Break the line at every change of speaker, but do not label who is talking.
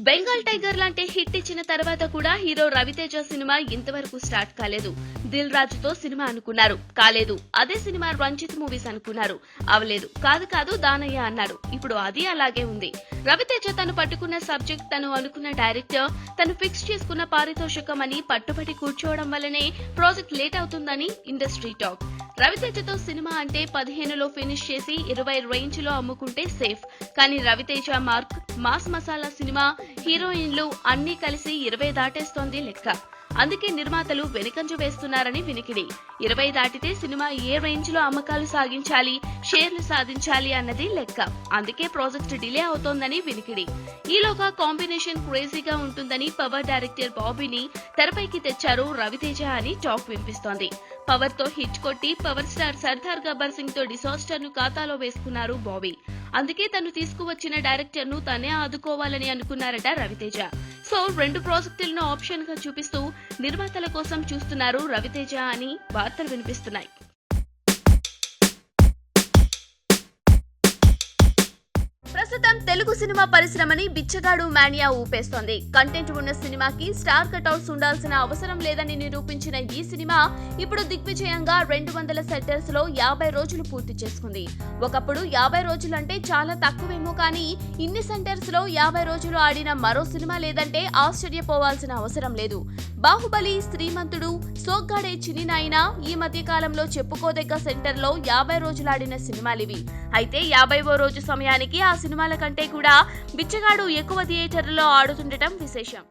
Bengal tiger లాంటి hit ఇచ్చిన తర్వాత కూడా హీరో రవితేజ సినిమా ఇంతవరకు స్టార్ట్ కాలేదు. దిల్ రాజుతో సినిమా అనుకున్నారు. కాలేదు. అదే సినిమా రంజిత్ మూవీస్ అనుకున్నారు. అవలేదు. కాదు కాదు దానయ్య అన్నారు. ఇప్పుడు అది అలాగే ఉంది. రవితేజ తను పట్టుకున్న సబ్జెక్ట్ తను అనుకున్న డైరెక్టర్ తను ఫిక్స్ చేసుకున్న పారితోషికం అని పట్టుబడి కూర్చోవడం వల్లనే ప్రాజెక్ట్ లేట్ అవుతుందని ఇండస్ట్రీ టాక్. రవితేజతో సినిమా అంటే పదిహేనులో ఫినిష్ చేసి ఇరవై రేంజ్లో అమ్ముకుంటే సేఫ్. కానీ Ravi Teja mark mass masala cinema హీరోయిన్లు అన్నీ కలిసి ఇరవై దాటేస్తోంది లెక్క. అందుకే నిర్మాతలు వెనుకంజ వేస్తున్నారని వినికిడి. ఇరవై దాటితే సినిమా ఏ రేంజ్లో అమ్మకాలు సాగించాలి షేర్లు సాధించాలి అన్నది లెక్క. అందుకే ప్రాజెక్ట్ డిలే అవుతోందని వినికిడి. ఈలోగా కాంబినేషన్ క్రేజీగా ఉంటుందని పవర్ డైరెక్టర్ బాబీని తెరపైకి తెచ్చారు రవితేజ అని టాక్ వినిపిస్తోంది. పవర్తో హిట్ కొట్టి పవర్ స్టార్ సర్దార్ గబ్బర్ సింగ్తో డిసాస్టర్ను ఖాతాలో వేసుకున్నారు బాబీ. అందుకే తను తీసుకువచ్చిన డైరెక్టర్ను తనే ఆదుకోవాలని అనుకున్నారట రవితేజ. సో రెండు ప్రాజెక్టులను ఆప్షన్గా చూపిస్తూ నిర్మాతల కోసం చూస్తున్నారు రవితేజ అని వార్తలు వినిపిస్తున్నాయి. తెలుగు సినిమా పరిశ్రమని బిచ్చగాడు మానియా ఊపేస్తోంది. కంటెంట్ ఉన్న సినిమాకి స్టార్ కట్అవుట్స్ ఉండాల్సిన అవసరం లేదని నిరూపించిన ఈ సినిమా ఇప్పుడు దిగ్విజయంగా రెండు వందల సెట్టర్స్లో యాభై రోజులు పూర్తి చేసుకుంది. ఒకప్పుడు యాభై రోజులంటే చాలా తక్కువేమో కానీ ఇన్ని సెంటర్స్లో యాభై రోజులు ఆడిన మరో సినిమా లేదంటే ఆశ్చర్యపోవాల్సిన అవసరం లేదు. బాహుబలి శ్రీమంతుడు సోగ్గాడే చినినాయినా ఈ మధ్య కాలంలో చెప్పుకోదగ్గ సెంటర్లో యాభై రోజులు ఆడిన సినిమాలివి. అయితే యాభైవో రోజు సమయానికి ఆ సినిమాల కంటే కంటే కూడా బిచ్చగాడు ఎక్కువ థియేటర్లలో ఆడుతుండటం విశేషం.